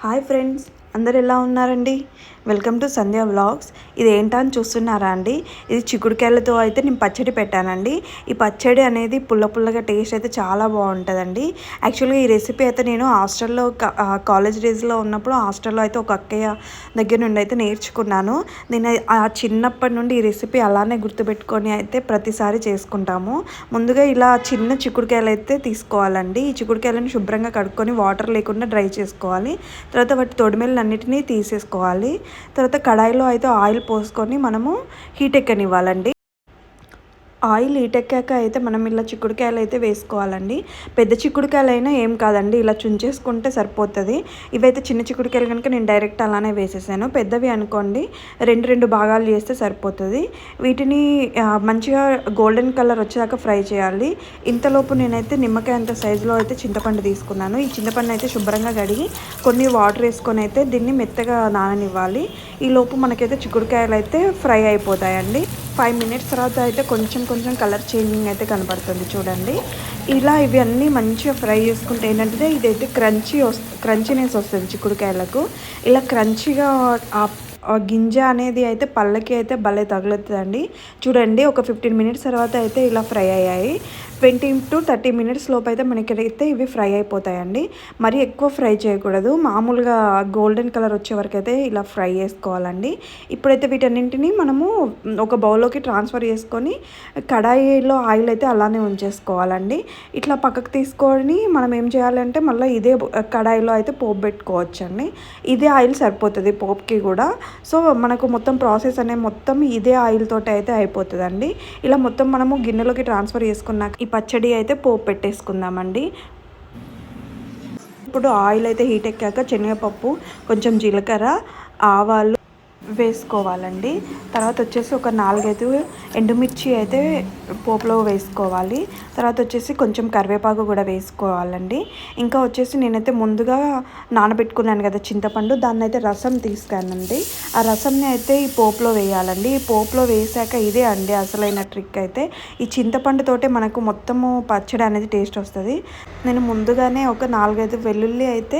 Hi friends అందరు ఎలా ఉన్నారండి? వెల్కమ్ టు సంధ్య వ్లాగ్స్ ఇది ఏంటా అని చూస్తున్నారా అండి? ఇది చిక్కుడుకాయలతో అయితే నేను పచ్చడి పెట్టానండి. ఈ పచ్చడి అనేది పుల్ల పుల్లగా టేస్ట్ అయితే చాలా బాగుంటుందండి. యాక్చువల్గా ఈ రెసిపీ అయితే నేను హాస్టల్లో కాలేజ్ డేస్లో ఉన్నప్పుడు హాస్టల్లో అయితే ఒక అక్కయ్య దగ్గర నుండి అయితే నేర్చుకున్నాను. నేను ఆ చిన్నప్పటి నుండి ఈ రెసిపీ అలానే గుర్తుపెట్టుకొని అయితే ప్రతిసారి చేసుకుంటాము. ముందుగా ఇలా చిన్న చిక్కుడుకాయలు అయితే తీసుకోవాలండి. ఈ చిక్కుడుకాయలను శుభ్రంగా కడుక్కొని వాటర్ లేకుండా డ్రై చేసుకోవాలి. తర్వాత వాటి తొడిమెలు అన్నిటినీ తీసేసుకోవాలి. తర్వాత కడాయిలో అయితే ఆయిల్ పోసుకొని మనము హీట్ ఎక్కనివ్వాలండి. ఆయిల్ ఈటెక్కాక అయితే మనం ఇలా చిక్కుడుకాయలు అయితే వేసుకోవాలండి. పెద్ద చిక్కుడుకాయలు అయినా ఏం కాదండి ఇలా చుంచేసుకుంటే సరిపోతుంది. ఇవైతే చిన్న చిక్కుడుకాయలు కనుక నేను డైరెక్ట్ అలానే వేసేసాను. పెద్దవి అనుకోండి రెండు రెండు భాగాలు చేస్తే సరిపోతుంది. వీటిని మంచిగా గోల్డెన్ కలర్ వచ్చేదాకా ఫ్రై చేయాలి. ఇంతలోపు నేనైతే నిమ్మకాయ అంత సైజులో అయితే చింతపండు తీసుకున్నాను. ఈ చింతపండు అయితే శుభ్రంగా కడిగి కొన్ని వాటర్ వేసుకొని అయితే దీన్ని మెత్తగా నాననివ్వాలి. ఈ లోపు మనకైతే చిక్కుడుకాయలు అయితే ఫ్రై అయిపోతాయండి. ఫైవ్ మినిట్స్ తర్వాత అయితే కొంచెం కొంచెం కలర్ చేంజింగ్ అయితే కనపడుతుంది చూడండి. ఇలా ఇవన్నీ మంచిగా ఫ్రై చేసుకుంటే ఏంటంటే ఇదైతే క్రంచీ వస్తు క్రంచీనెస్ వస్తుంది చిక్కుడుకాయలకు. ఇలా క్రంచీగా గింజ అనేది అయితే పళ్ళకి అయితే భలే తగులుతుందండి. చూడండి ఒక ఫిఫ్టీన్ మినిట్స్ తర్వాత అయితే ఇలా ఫ్రై అయ్యాయి. ట్వంటీ టు థర్టీ మినిట్స్ లోపు అయితే మనకైతే ఇవి ఫ్రై అయిపోతాయండి. మరి ఎక్కువ ఫ్రై చేయకూడదు. మామూలుగా గోల్డెన్ కలర్ వచ్చే వరకు అయితే ఇలా ఫ్రై చేసుకోవాలండి. ఇప్పుడైతే వీటన్నింటినీ మనము ఒక బౌల్లోకి ట్రాన్స్ఫర్ చేసుకొని కడాయిలో ఆయిల్ అయితే అలానే ఉంచేసుకోవాలండి. ఇట్లా పక్కకు తీసుకొని మనం ఏం చేయాలంటే మళ్ళీ ఇదే కడాయిలో అయితే పోపు పెట్టుకోవచ్చండి. ఇదే ఆయిల్ సరిపోతుంది పోపుకి కూడా. సో మనకు మొత్తం ప్రాసెస్ అనేది మొత్తం ఇదే ఆయిల్ తోటి అయితే అయిపోతుందండి. ఇలా మొత్తం మనము గిన్నెలోకి ట్రాన్స్ఫర్ చేసుకున్నాక ఈ పచ్చడి అయితే పోపు పెట్టేసుకుందామండి. ఇప్పుడు ఆయిల్ అయితే హీట్ ఎక్కాక శనగపప్పు కొంచెం జీలకర్ర ఆవాలు వేసుకోవాలండి. తర్వాత వచ్చేసి ఒక నాలుగైదు ఎండుమిర్చి అయితే పోపులో వేసుకోవాలి. తర్వాత వచ్చేసి కొంచెం కరివేపాకు కూడా వేసుకోవాలండి. ఇంకా వచ్చేసి నేనైతే ముందుగా నానబెట్టుకున్నాను కదా చింతపండు దాన్ని అయితే రసం తీసుకానండి ఆ రసంని అయితే ఈ పోపులో వేయాలండి. ఈ పోపులో వేసాక ఇదే అండి అసలైన ట్రిక్ అయితే. ఈ చింతపండుతోటే మనకు మొత్తము పచ్చడి అనేది టేస్ట్ వస్తుంది. నేను ముందుగానే ఒక నాలుగైదు వెల్లుల్లి అయితే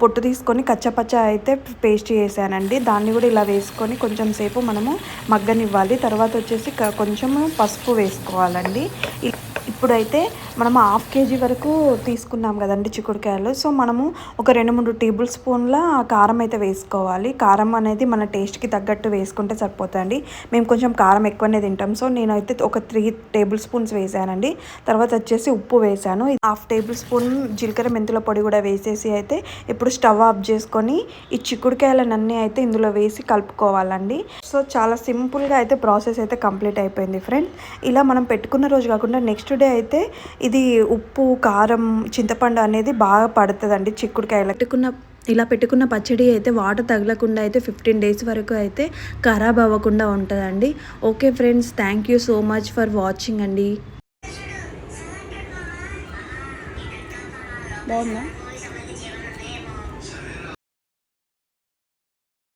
పొట్టు తీసుకొని కచ్చపచ్చ అయితే పేస్ట్ చేశానండి. దాన్ని కూడా ఇలా వేసి వేసుకొని కొంచెం సేపు మనము మగ్గనివ్వాలి. తర్వాత వచ్చేసి కొంచెము పసుపు వేసుకోవాలండి. ఇప్పుడైతే మనం హాఫ్ కేజీ వరకు తీసుకున్నాం కదండి చిక్కుడుకాయలు. సో మనము ఒక రెండు మూడు టేబుల్ స్పూన్ల కారం అయితే వేసుకోవాలి. కారం అనేది మన టేస్ట్కి తగ్గట్టు వేసుకుంటే సరిపోతుంది మేము కొంచెం కారం ఎక్కువనే తింటాం. సో నేనైతే ఒక త్రీ టేబుల్ స్పూన్స్ వేసానండి. తర్వాత వచ్చేసి ఉప్పు వేసాను. హాఫ్ టేబుల్ స్పూన్ జీలకర్ర మెంతుల పొడి కూడా వేసేసి అయితే ఇప్పుడు స్టవ్ ఆఫ్ చేసుకొని ఈ చిక్కుడుకాయలన్నీ అయితే ఇందులో వేసి కలుపుకోవాలండి. సో చాలా సింపుల్గా అయితే ప్రాసెస్ అయితే కంప్లీట్ అయిపోయింది ఫ్రెండ్ ఇలా మనం పెట్టుకున్న రోజు కాకుండా నెక్స్ట్ నెక్స్ట్ డే అయితే ఇది ఉప్పు కారం చింతపండు అనేది బాగా పడుతుందండి చిక్కుడుకాయలు పెట్టుకున్న ఇలా పెట్టుకున్న పచ్చడి అయితే వాటర్ తగలకుండా అయితే ఫిఫ్టీన్ డేస్ వరకు అయితే ఖరాబ్ అవ్వకుండా ఉంటుందండి. Okay friends thank you so much for watching అండి. బాగుందా?